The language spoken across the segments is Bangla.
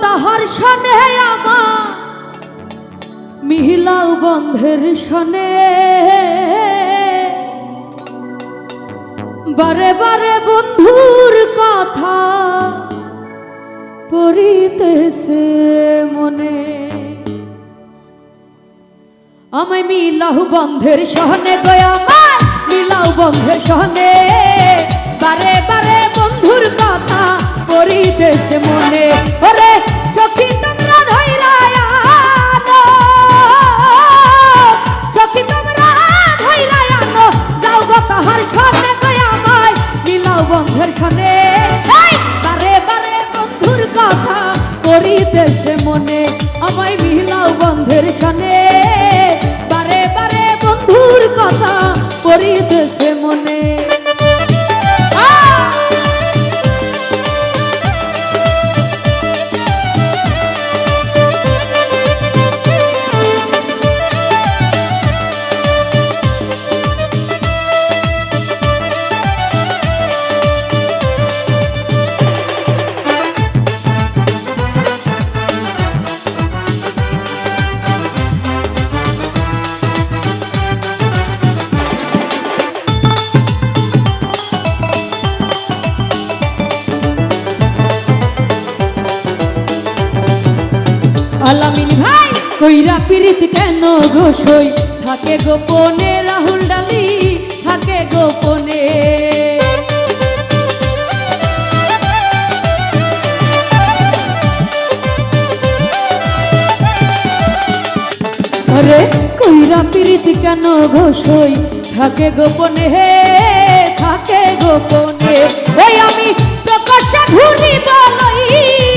তাহার সনে আমার। মিহিলাও বন্ধের সনে। বারে বারে বন্ধুর কথা পড়িতেছে মনে। আমায় মিলাও বন্ধের সহনে গয়ামায় মিলাও বন্ধের সহনে বারে পড়িতেছে মনে আমায় মিলাও বন্ধের সনে কইরা পিরিত কেন গোসই থাকে গোপনে রাহুল ডালি, থাকে গোপনে। আরে কইরা পিরিত কেন ঘোষই থাকে গোপনে হে থাকে গোপনে। ওই আমি প্রকাশ্যে ঘুরি বলইয়া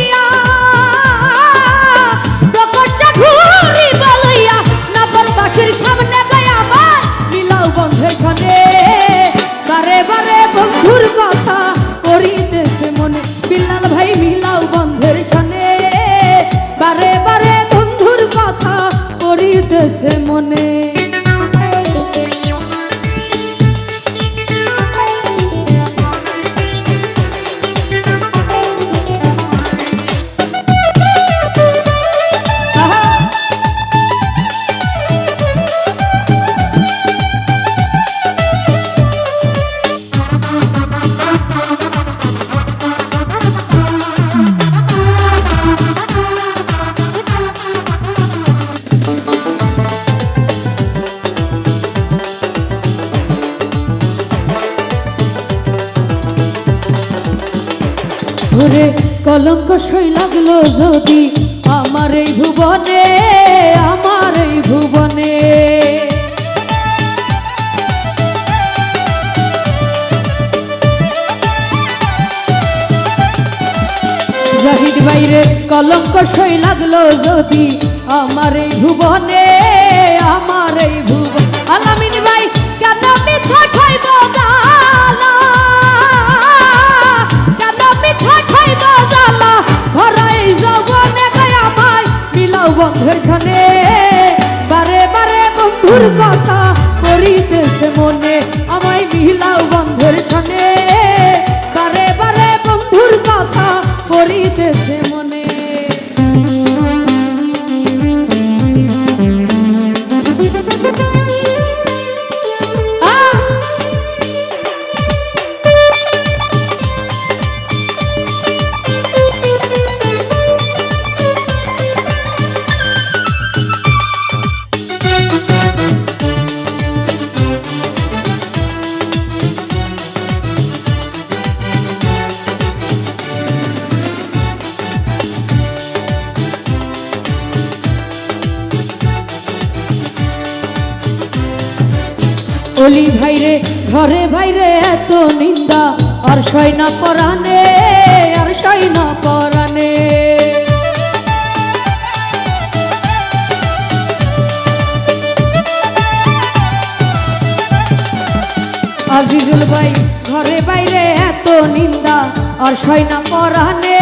ওরে কলঙ্ক সই লাগল যদি আমার এই ভুবনে, আমার এই ভুবনে। জাহিদ বাইরে কলঙ্ক সই লাগল যদি আমার এই ভুবনে, আমার এই ভুবন। করিতেছে অলি ভাইরে, ঘরে ভাইরে, এত নিন্দা। আর সয় না পরানে আর সয় না পরানে আজিজুল ভাই, ঘরে বাইরে এত নিন্দা। আর সয় না পরানে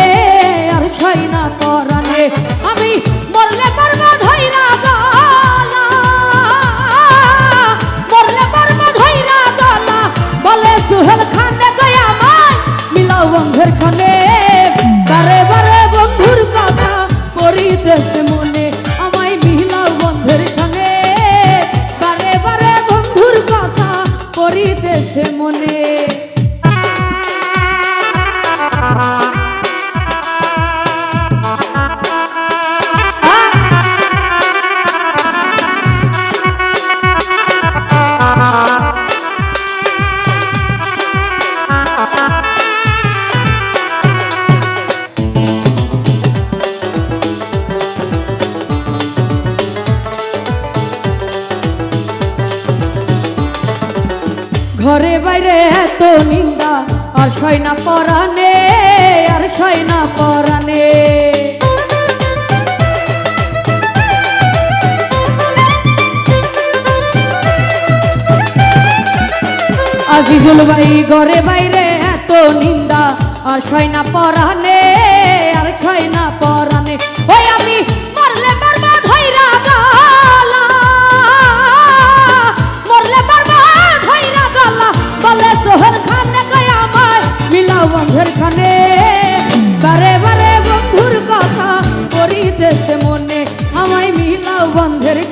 ঘরে বাইরে এত নিন্দা, আর সয় না পরানে আর সয় না পরানে আজিজুল ভাই, ঘরে বাইরে এত নিন্দা, আর ছয় না পরানে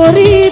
করিতেছে